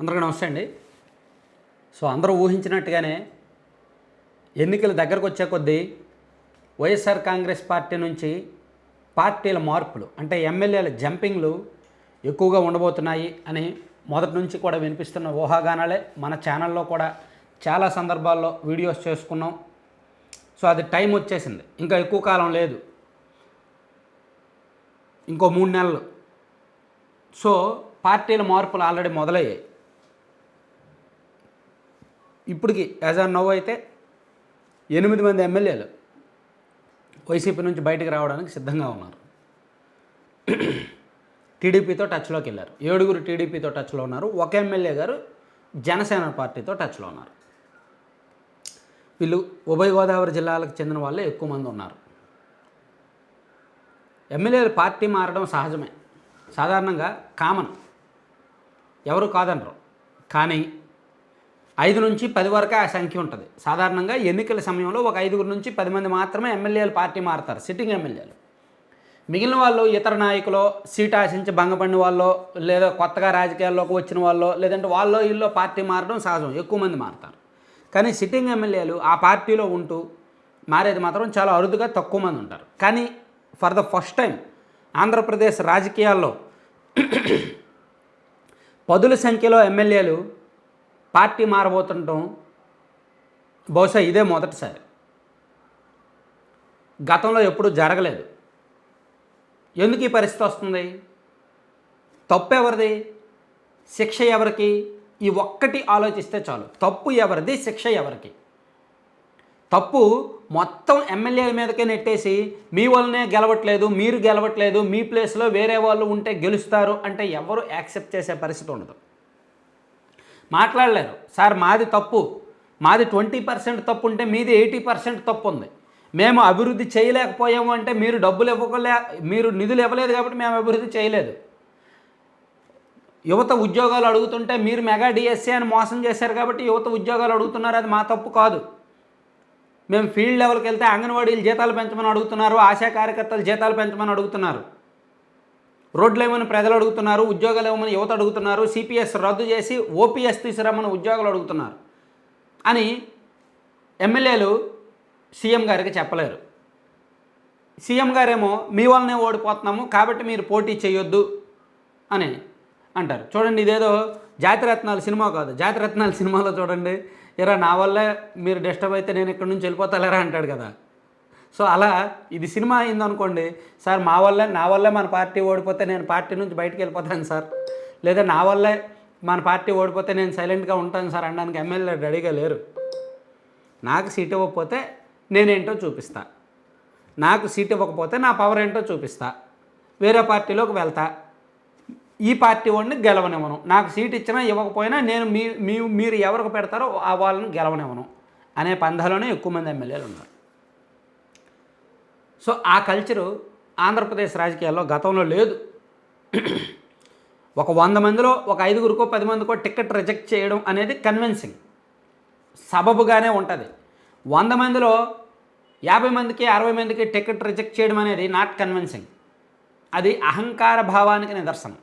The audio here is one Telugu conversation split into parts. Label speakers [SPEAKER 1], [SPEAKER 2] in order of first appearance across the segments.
[SPEAKER 1] అందరికీ నమస్తే అండి. సో అందరూ ఊహించినట్టుగానే ఎన్నికలు దగ్గరకు వచ్చే కొద్దీ వైఎస్ఆర్ కాంగ్రెస్ పార్టీ నుంచి పార్టీల మార్పులు అంటే ఎమ్మెల్యేల జంపింగ్లు ఎక్కువగా ఉండబోతున్నాయి అని మొదటి నుంచి కూడా వినిపిస్తున్న ఊహాగానాలే మన ఛానల్లో కూడా చాలా సందర్భాల్లో వీడియోస్ చేసుకున్నాం. సో అది టైం వచ్చేసింది. ఇంకా ఎక్కువ కాలం లేదు. ఇంకో మూడు నెలలు. సో పార్టీల మార్పులు ఆల్రెడీ మొదలయ్యాయి. ఇప్పటికి యాజ్ ఆన్ నవ్ అయితే ఎనిమిది మంది ఎమ్మెల్యేలు వైసీపీ నుంచి బయటకు రావడానికి సిద్ధంగా ఉన్నారు. టీడీపీతో టచ్లోకి వెళ్ళారు. ఏడుగురు టీడీపీతో టచ్లో ఉన్నారు. ఒక ఎమ్మెల్యే గారు జనసేన పార్టీతో టచ్లో ఉన్నారు. వీళ్ళు ఉభయ గోదావరి జిల్లాలకు చెందిన వాళ్ళే ఎక్కువ మంది ఉన్నారు. ఎమ్మెల్యేలు పార్టీ మారడం సహజమే. సాధారణంగా కామన్. ఎవరు కాదనరు. కానీ ఐదు నుంచి పది వరకు ఆ సంఖ్య ఉంటుంది. సాధారణంగా ఎన్నికల సమయంలో ఒక ఐదుగురు నుంచి పది మంది మాత్రమే ఎమ్మెల్యేలు పార్టీ మారుతారు సిట్టింగ్ ఎమ్మెల్యేలు. మిగిలిన వాళ్ళు ఇతర నాయకులు సీట్ ఆశించి భంగపడిన వాళ్ళు లేదా కొత్తగా రాజకీయాల్లోకి వచ్చిన వాళ్ళు లేదంటే వాళ్ళు వీళ్ళో పార్టీ మారడం సహజం ఎక్కువ మంది మారుతారు. కానీ సిట్టింగ్ ఎమ్మెల్యేలు ఆ పార్టీలో ఉంటూ మారేది మాత్రం చాలా అరుదుగా తక్కువ మంది ఉంటారు. కానీ for the first time Andhra Pradesh రాజకీయాల్లో పదుల సంఖ్యలో ఎమ్మెల్యేలు పార్టీ మారబోతుండటం బహుశా ఇదే మొదటిసారి. గతంలో ఎప్పుడూ జరగలేదు. ఎందుకు ఈ పరిస్థితి వస్తుంది? తప్పు ఎవరిది? శిక్ష ఎవరికి? ఈ ఒక్కటి ఆలోచిస్తే చాలు. తప్పు ఎవరిది? శిక్ష ఎవరికి? తప్పు మొత్తం ఎమ్మెల్యేల మీదకే నెట్టేసి మీ వల్లనే గెలవట్లేదు మీరు గెలవట్లేదు మీ ప్లేస్లో వేరే వాళ్ళు ఉంటే గెలుస్తారు అంటే ఎవరు యాక్సెప్ట్ చేసే పరిస్థితి ఉండదు. మాట్లాడలేరు. సార్ మాది తప్పు. మాది ట్వంటీ పర్సెంట్ తప్పు ఉంటే మీది ఎయిటీ పర్సెంట్ తప్పు ఉంది. మేము అభివృద్ధి చేయలేకపోయాము అంటే మీరు డబ్బులు ఇవ్వకలే మీరు నిధులు ఇవ్వలేదు కాబట్టి మేము అభివృద్ధి చేయలేదు. యువత ఉద్యోగాలు అడుగుతుంటే మీరు మెగా డిఎస్సీ అని మోసం చేశారు కాబట్టి యువత ఉద్యోగాలు అడుగుతున్నారు అది మా తప్పు కాదు. మేము ఫీల్డ్ లెవెల్కి వెళ్తే అంగన్వాడీలు జీతాలు పెంచమని అడుగుతున్నారు ఆశా కార్యకర్తలు జీతాలు పెంచమని అడుగుతున్నారు. రోడ్లు ఏమని ప్రజలు అడుగుతున్నారు ఉద్యోగాలు ఏమని యువత అడుగుతున్నారు సిపిఎస్ రద్దు చేసి ఓపీఎస్ తీసుకురామని ఉద్యోగాలు అడుగుతున్నారు అని ఎమ్మెల్యేలు సీఎం గారికి చెప్పలేరు. సీఎం గారేమో మీ వల్లనే ఓడిపోతున్నాము కాబట్టి మీరు పోటీ చేయొద్దు అని అంటారు. చూడండి ఇదేదో జాతిరత్నాలు సినిమా కాదు. జాతిరత్నాలు సినిమాలో చూడండి ఎరా నా వల్లే మీరు డిస్టర్బ్ అయితే నేను ఇక్కడి నుంచి వెళ్ళిపోతలేరా అంటాడు కదా. సో అలా ఇది సినిమా అయిందనుకోండి సార్ మా వల్ల నా వల్లే మన పార్టీ ఓడిపోతే నేను పార్టీ నుంచి బయటికి వెళ్ళిపోతాను సార్. లేదా నా వల్లే మన పార్టీ ఓడిపోతే నేను సైలెంట్గా ఉంటాను సార్ అనడానికి ఎమ్మెల్యే రెడీగా లేరు. నాకు సీట్ ఇవ్వకపోతే నేనేంటో చూపిస్తా. నాకు సీట్ ఇవ్వకపోతే నా పవర్ ఏంటో చూపిస్తా. వేరే పార్టీలోకి వెళ్తా. ఈ పార్టీ వాడిని గెలవనివ్వను. నాకు సీట్ ఇచ్చినా ఇవ్వకపోయినా నేను మీ మీరు ఎవరికి పెడతారో ఆ వాళ్ళని గెలవనివ్వను. అనే పంధాలోనే ఎక్కువ మంది ఎమ్మెల్యేలు ఉన్నారు. సో ఆ కల్చరు ఆంధ్రప్రదేశ్ రాజకీయాల్లో గతంలో లేదు. ఒక వంద మందిలో ఒక ఐదుగురికో పది మందికో టికెట్ రిజెక్ట్ చేయడం అనేది కన్విన్సింగ్. సబబుగానే ఉంటుంది. వంద మందిలో యాభై మందికి అరవై మందికి టికెట్ రిజెక్ట్ చేయడం అనేది నాట్ కన్విన్సింగ్. అది అహంకార భావానికి నిదర్శనం.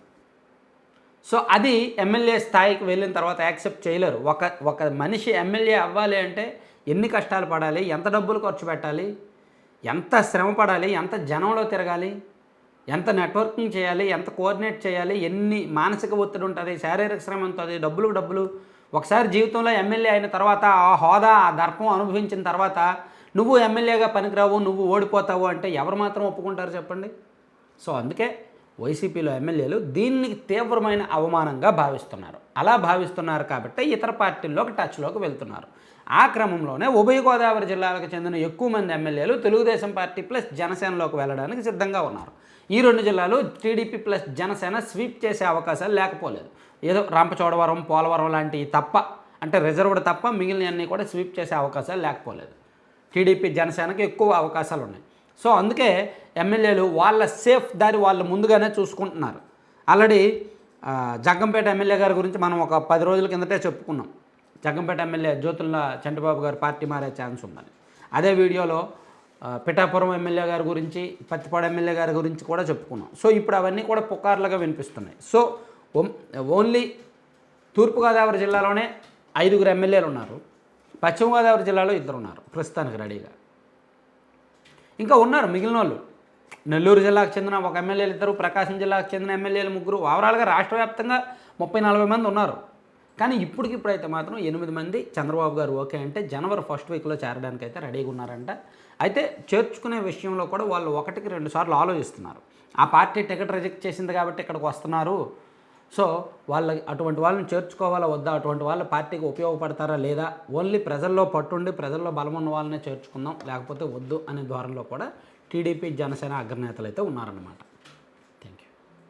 [SPEAKER 1] సో అది ఎమ్మెల్యే స్థాయికి వెళ్ళిన తర్వాత యాక్సెప్ట్ చేయలేరు. ఒక ఒక మనిషి ఎమ్మెల్యే అవ్వాలి అంటే ఎన్ని కష్టాలు పడాలి ఎంత డబ్బులు ఖర్చు పెట్టాలి ఎంత శ్రమ పడాలి ఎంత జనంలో తిరగాలి ఎంత నెట్వర్కింగ్ చేయాలి ఎంత కోఆర్డినేట్ చేయాలి ఎన్ని మానసిక ఒత్తిడి ఉంటుంది శారీరక శ్రమ ఉంటుంది డబ్బులు డబ్బులు. ఒకసారి జీవితంలో ఎమ్మెల్యే అయిన తర్వాత ఆ హోదా ఆ దర్పం అనుభవించిన తర్వాత నువ్వు ఎమ్మెల్యేగా పనికిరావు నువ్వు ఓడిపోతావు అంటే ఎవరు మాత్రం ఒప్పుకుంటారు చెప్పండి? సో అందుకే వైసీపీలో ఎమ్మెల్యేలు దీన్ని తీవ్రమైన అవమానంగా భావిస్తున్నారు. అలా భావిస్తున్నారు కాబట్టి ఇతర పార్టీల్లోకి టచ్లోకి వెళ్తున్నారు. ఆ క్రమంలోనే ఉభయ గోదావరి జిల్లాలకు చెందిన ఎక్కువ మంది ఎమ్మెల్యేలు తెలుగుదేశం పార్టీ ప్లస్ జనసేనలోకి వెళ్ళడానికి సిద్ధంగా ఉన్నారు. ఈ రెండు జిల్లాలు టీడీపీ ప్లస్ జనసేన స్వీప్ చేసే అవకాశాలు లేకపోలేదు. ఏదో రంపచోడవరం పోలవరం లాంటివి తప్ప అంటే రిజర్వ్డ్ తప్ప మిగిలినవన్నీ కూడా స్వీప్ చేసే అవకాశాలు లేకపోలేదు. టీడీపీ జనసేనకి ఎక్కువ అవకాశాలు ఉన్నాయి. సో అందుకే ఎమ్మెల్యేలు వాళ్ళ సేఫ్ దారి వాళ్ళు ముందుగానే చూసుకుంటున్నారు. ఆల్రెడీ జగ్గంపేట ఎమ్మెల్యే గారి గురించి మనం ఒక పది రోజుల కిందటే చెప్పుకున్నాం. జగ్గంపేట ఎమ్మెల్యే జ్యోతుల చంద్రబాబు గారు పార్టీ మారే ఛాన్స్ ఉందని. అదే వీడియోలో పిఠాపురం ఎమ్మెల్యే గారి గురించి పత్తిపాడు ఎమ్మెల్యే గారి గురించి కూడా చెప్పుకున్నాం. సో ఇప్పుడు అవన్నీ కూడా పుకార్లుగా వినిపిస్తున్నాయి. సో ఓన్లీ తూర్పుగోదావరి జిల్లాలోనే ఐదుగురు ఎమ్మెల్యేలు ఉన్నారు. పశ్చిమ గోదావరి జిల్లాలో ఇద్దరు ఉన్నారు ప్రస్తుతానికి రెడీగా. ఇంకా ఉన్నారు మిగిలిన వాళ్ళు నెల్లూరు జిల్లాకు చెందిన ఒక ఎమ్మెల్యేలు ఇద్దరు ప్రకాశం జిల్లాకు చెందిన ఎమ్మెల్యేలు ముగ్గురు. ఓవరాల్గా రాష్ట్ర వ్యాప్తంగా ముప్పై నలభై మంది ఉన్నారు. కానీ ఇప్పటికిప్పుడైతే మాత్రం ఎనిమిది మంది చంద్రబాబు గారు ఓకే అంటే జనవరి ఫస్ట్ వీక్లో చేరడానికి అయితే రెడీగా ఉన్నారంట. అయితే చేర్చుకునే విషయంలో కూడా వాళ్ళు ఒకటికి రెండు సార్లు ఆలోచిస్తున్నారు. ఆ పార్టీ టికెట్ రిజెక్ట్ చేసింది కాబట్టి ఇక్కడికి వస్తున్నారు. సో వాళ్ళ అటువంటి వాళ్ళని చేర్చుకోవాలా వద్దా? అటువంటి వాళ్ళ పార్టీకి ఉపయోగపడతారా లేదా? ఓన్లీ ప్రజల్లో పట్టుండి ప్రజల్లో బలం ఉన్న వాళ్ళనే చేర్చుకుందాం లేకపోతే వద్దు అనే ధోరణిలో కూడా టీడీపీ జనసేన అగ్రనేతలు అయితే ఉన్నారన్నమాట.